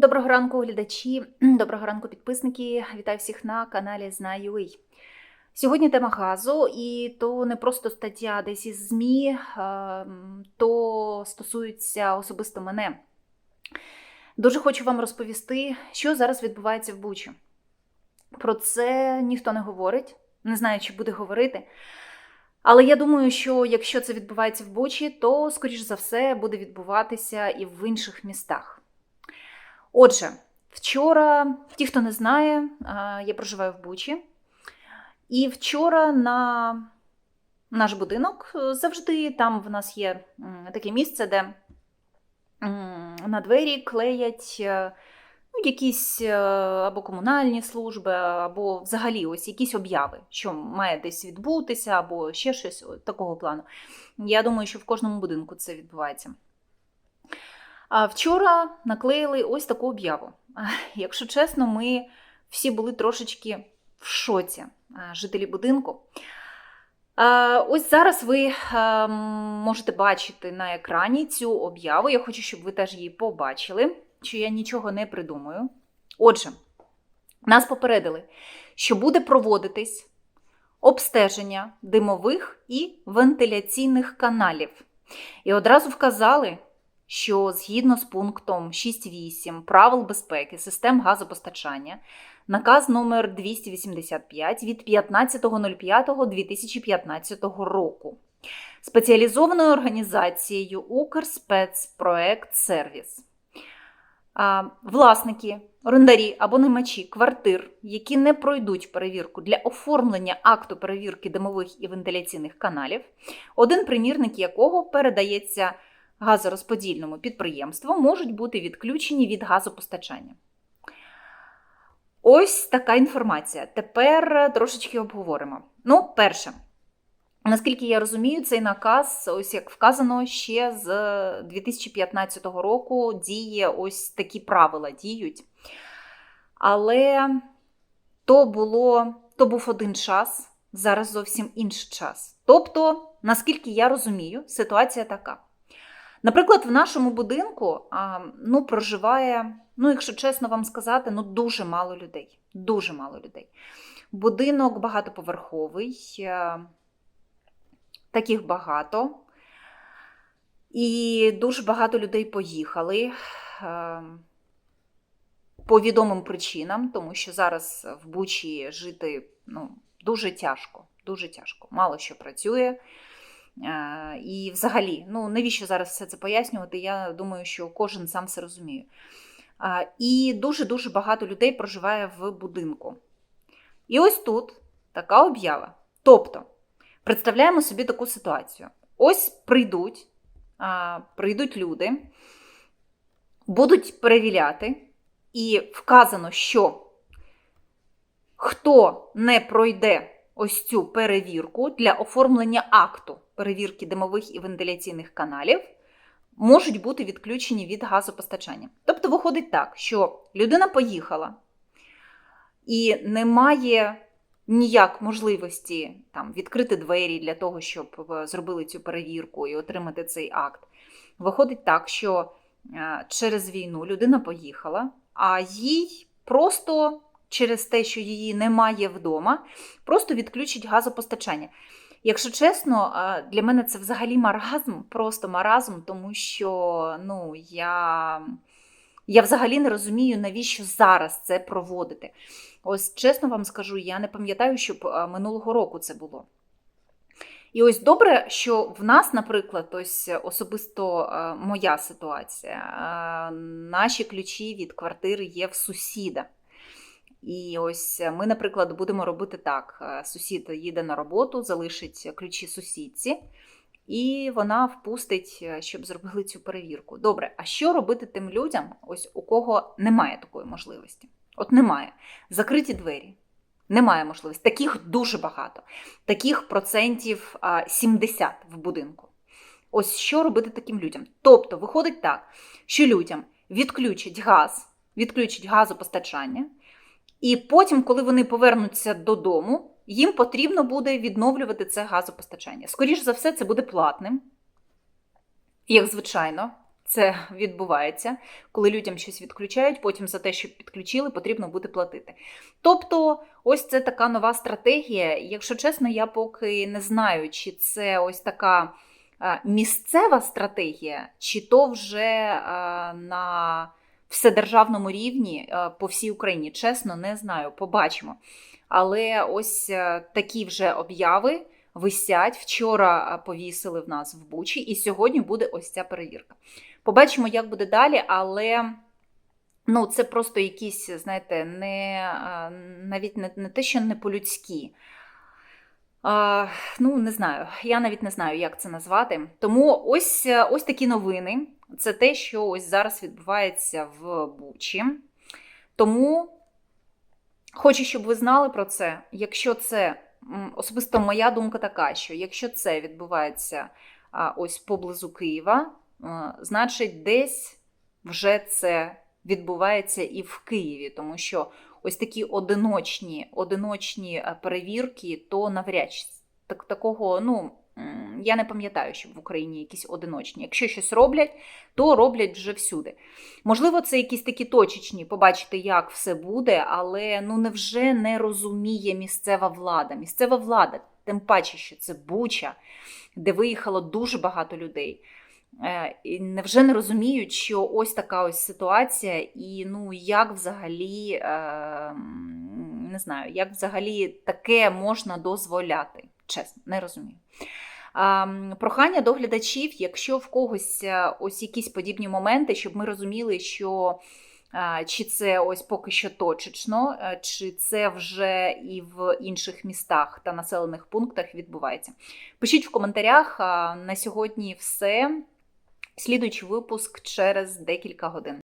Доброго ранку, глядачі, доброго ранку, підписники. Вітаю всіх на каналі Знаю.ua. Сьогодні тема газу, і то не просто стаття десь із ЗМІ, то стосується особисто мене. Дуже хочу вам розповісти, що зараз відбувається в Бучі. Про це ніхто не говорить, не знаю, чи буде говорити. Але я думаю, що якщо це відбувається в Бучі, то, скоріш за все, буде відбуватися і в інших містах. Отже, вчора, ті, хто не знає, я проживаю в Бучі, і вчора на наш будинок завжди там в нас є таке місце, де на двері клеять ну, якісь або комунальні служби, або взагалі ось якісь обяви, що має десь відбутися, або ще щось такого плану. Я думаю, що в кожному будинку це відбувається. А вчора наклеїли ось таку об'яву. Якщо чесно, ми всі були трошечки в шоці, жителі будинку. Ось зараз ви можете бачити на екрані цю об'яву. Я хочу, щоб ви теж її побачили, що я нічого не придумаю. Отже, нас попередили, що буде проводитись обстеження димових і вентиляційних каналів. І одразу вказали, що згідно з пунктом 6.8 правил безпеки систем газопостачання, наказ номер 285 від 15.05.2015 року. Спеціалізованою організацією Укрспецпроект Сервіс. Власники, орендарі або наймачі квартир, які не пройдуть перевірку для оформлення акту перевірки димових і вентиляційних каналів, один примірник якого передається газорозподільному підприємству можуть бути відключені від газопостачання. Ось така інформація. Тепер трошечки обговоримо. Ну, перше, наскільки я розумію, цей наказ, ось як вказано, ще з 2015 року діє ось такі правила діють. Але то було, то був один час, зараз зовсім інший час. Тобто, наскільки я розумію, ситуація така. Наприклад, в нашому будинку ну, проживає, ну, якщо чесно вам сказати, ну, дуже мало людей. Дуже мало людей. Будинок багатоповерховий, е, таких багато. І дуже багато людей поїхали е, по відомим причинам, тому що зараз в Бучі жити ну, дуже тяжко, дуже тяжко. Мало що працює. І взагалі, ну навіщо зараз все це пояснювати? Я думаю, що кожен сам все розуміє. І дуже-дуже багато людей проживає в будинку. І ось тут така об'ява. Тобто, представляємо собі таку ситуацію. Ось прийдуть, прийдуть люди, будуть перевіряти, і вказано, що хто не пройде ось цю перевірку для оформлення акту перевірки димових і вентиляційних каналів можуть бути відключені від газопостачання. Тобто, виходить так, що людина поїхала і немає ніяк можливості там, відкрити двері для того, щоб зробили цю перевірку і отримати цей акт. Виходить так, що е, через війну людина поїхала, а їй просто через те, що її немає вдома, просто відключить газопостачання. Якщо чесно, для мене це взагалі маразм, просто маразм, тому що ну, я я взагалі не розумію, навіщо зараз це проводити. Ось чесно вам скажу, я не пам'ятаю, щоб минулого року це було. І ось добре, що в нас, наприклад, ось особисто моя ситуація, наші ключі від квартири є в сусіда. І ось ми, наприклад, будемо робити так: е, сусід їде на роботу, залишить ключі сусідці, і вона впустить, е, щоб зробили цю перевірку. Добре, а що робити тим людям, ось у кого немає такої можливості? От немає. Закриті двері. Немає можливості. Таких дуже багато. Таких процентів 70 в будинку. Ось що робити таким людям? Тобто, виходить так, що людям відключать газ, відключать газопостачання. І потім, коли вони повернуться додому, їм потрібно буде відновлювати це газопостачання. Скоріше за все, це буде платним, як звичайно, це відбувається, коли людям щось відключають, потім за те, що підключили, потрібно буде платити. Тобто, ось це така нова стратегія. Якщо чесно, я поки не знаю, чи це ось така е, місцева стратегія, чи то вже е, на вседержавному рівні е, по всій Україні. Чесно, не знаю, побачимо. Але ось е, такі вже обяви висять. Вчора е, повісили в нас в Бучі, і сьогодні буде ось ця перевірка. Побачимо, як буде далі, але ну, це просто якісь, знаєте, не, навіть не, не те, що не по-людськи. А, ну, не знаю, я навіть не знаю, як це назвати. Тому ось, е, ось такі новини. Це те, що ось зараз відбувається в Бучі. Тому хочу, щоб ви знали про це. Якщо це особисто моя думка така, що якщо це відбувається ось поблизу Києва, а, значить, десь вже це відбувається і в Києві, тому що ось такі одиночні, одиночні е, перевірки, то навряд чи так, такого, ну. Я не пам'ятаю, щоб в Україні якісь одиночні. Якщо щось роблять, то роблять вже всюди. Можливо, це якісь такі точечні, побачити, як все буде, але ну невже не розуміє місцева влада? Місцева влада, тим паче, що це Буча, де виїхало дуже багато людей. Е, і Невже не розуміють, що ось така ось ситуація, і ну як взагалі е, не знаю, як взагалі таке можна дозволяти? Чесно, не розумію. Прохання до глядачів, якщо в когось е, ось якісь подібні моменти, щоб ми розуміли, що чи це ось поки що точечно, е, чи це вже і в інших містах та населених пунктах відбувається. Пишіть в коментарях. На сьогодні все. Слідуючий випуск через декілька годин.